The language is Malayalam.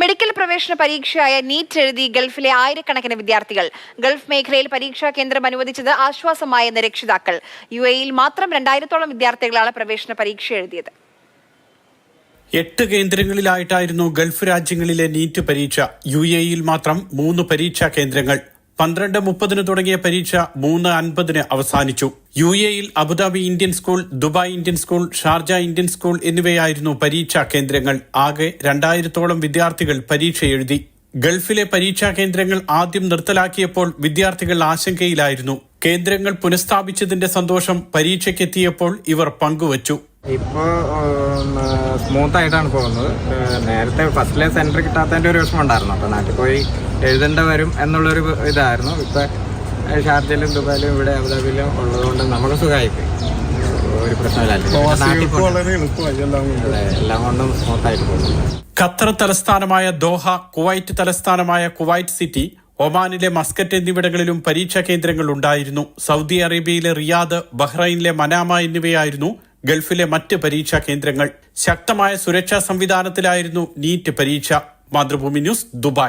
മെഡിക്കൽ പ്രവേശന പരീക്ഷയായ നീറ്റ് എഴുതി ഗൾഫിലെ ആയിരക്കണക്കിന് വിദ്യാർത്ഥികൾ ഗൾഫ് മേഖലയിൽ പരീക്ഷാ കേന്ദ്രം അനുവദിച്ചത് ആശ്വാസമായെന്ന് രക്ഷിതാക്കൾ യു എയിൽ മാത്രം രണ്ടായിരത്തോളം വിദ്യാർത്ഥികളാണ് പ്രവേശന പരീക്ഷ എഴുതിയത്. എട്ട് കേന്ദ്രങ്ങളിലായിട്ടായിരുന്നു ഗൾഫ് രാജ്യങ്ങളിലെ നീറ്റ് പരീക്ഷ. യു എയിൽ മാത്രം മൂന്ന് പരീക്ഷാ കേന്ദ്രങ്ങൾ. പന്ത്രണ്ട് മുപ്പതിന് തുടങ്ങിയ പരീക്ഷ മൂന്ന് അൻപതിന് അവസാനിച്ചു. യു എയിൽ Abu Dhabi Indian school Dubai Indian school Sharjah Indian school എന്നിവയായിരുന്നു പരീക്ഷാ കേന്ദ്രങ്ങൾ. ആകെ രണ്ടായിരത്തോളം വിദ്യാർത്ഥികൾ പരീക്ഷ എഴുതി. ഗൾഫിലെ പരീക്ഷാ കേന്ദ്രങ്ങൾ ആദ്യം നിർത്തലാക്കിയപ്പോൾ വിദ്യാർത്ഥികൾ ആശങ്കയിലായിരുന്നു. കേന്ദ്രങ്ങൾ പുനഃസ്ഥാപിച്ചതിന്റെ സന്തോഷം പരീക്ഷയ്ക്കെത്തിയപ്പോൾ ഇവർ പങ്കുവച്ചു. ഇപ്പോൾ സ്മൂത്ത് ആയിട്ടാണ് പോകുന്നത്. നേരത്തെ ഫസ്റ്റിലെ സെന്റർ കിട്ടാത്തതിന്റെ ഒരു വിഷമം ഉണ്ടായിരുന്നു അപ്പോൾ നാട്ടിൽ പോയി എഴുതേണ്ട വരും എന്നുള്ളൊരു ഇതായിരുന്നു. ഇപ്പോൾ ഷാർജയിലും ദുബായിലും ഇവിടെ അബുദാബിയിലും ഉള്ളതുകൊണ്ട് നമുക്ക് സുഖമായിപ്പോയി. ഒരു പ്രശ്നമില്ല. എല്ലാം കൊണ്ട്. പോകുന്നു. ഖത്തർ തലസ്ഥാനമായ ദോഹ കുവൈറ്റ് തലസ്ഥാനമായ കുവൈറ്റ് സിറ്റി ഒമാനിലെ മസ്കറ്റ് എന്നിവിടങ്ങളിലും പരീക്ഷാ കേന്ദ്രങ്ങൾ ഉണ്ടായിരുന്നു. സൗദി അറേബ്യയിലെ റിയാദ് ബഹ്റൈനിലെ മനാമ എന്നിവയായിരുന്നു ഗൾഫിലെ മറ്റ് പരീക്ഷാ കേന്ദ്രങ്ങൾ ശക്തമായ സുരക്ഷാ സംവിധാനത്തിലായിരുന്നു നീറ്റ് പരീക്ഷ. Mathrubhumi news Dubai.